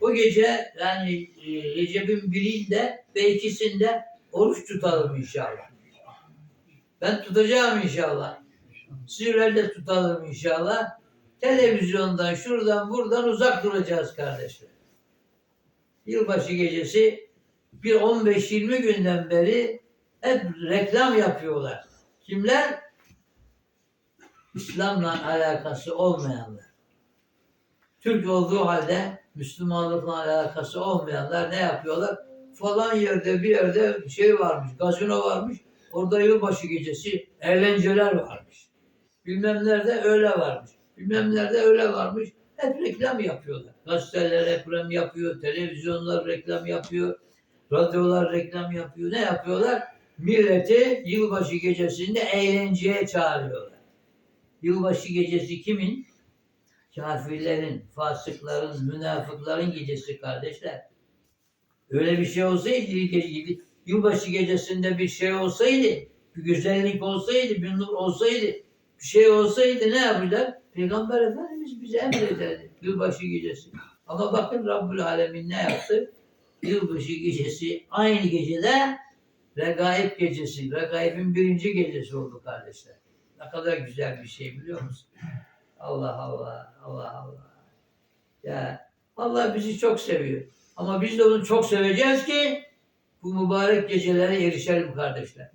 O gece yani e, Recep'in birinde ve ikisinde oruç tutalım inşallah. Ben tutacağım inşallah. Sizler de tutalım inşallah. Televizyondan, şuradan, buradan uzak duracağız kardeşler. Yılbaşı gecesi bir 15-20 günden beri hep reklam yapıyorlar. Kimler? İslam'la alakası olmayanlar. Türk olduğu halde Müslümanlıkla alakası olmayanlar ne yapıyorlar? Falan yerde bir yerde şey varmış, gazino varmış. Orada yılbaşı gecesi eğlenceler varmış. Bilmem nerede öyle varmış. Bilmem nerede öyle varmış. Hep reklam yapıyorlar. Gazeteler reklam yapıyor, televizyonlar reklam yapıyor, radyolar reklam yapıyor. Ne yapıyorlar? Milleti yılbaşı gecesinde eğlenceye çağırıyorlar. Yılbaşı gecesi kimin? Kafirlerin, fasıkların, münafıkların gecesi kardeşler. Öyle bir şey olsaydı, yılbaşı gecesinde bir şey olsaydı, bir güzellik olsaydı, bir nur olsaydı, bir şey olsaydı ne yapacak? Peygamber Efendimiz bize emrederdi yılbaşı gecesi. Ama bakın Rabbül Alemin ne yaptı? Yılbaşı gecesi aynı gecede Regaib gecesi. Regaib'in birinci gecesi oldu kardeşler. Ne kadar güzel bir şey biliyor musun? Allah Allah, Allah Allah. Ya Allah bizi çok seviyor. Ama biz de onu çok seveceğiz ki bu mübarek gecelere erişelim kardeşler.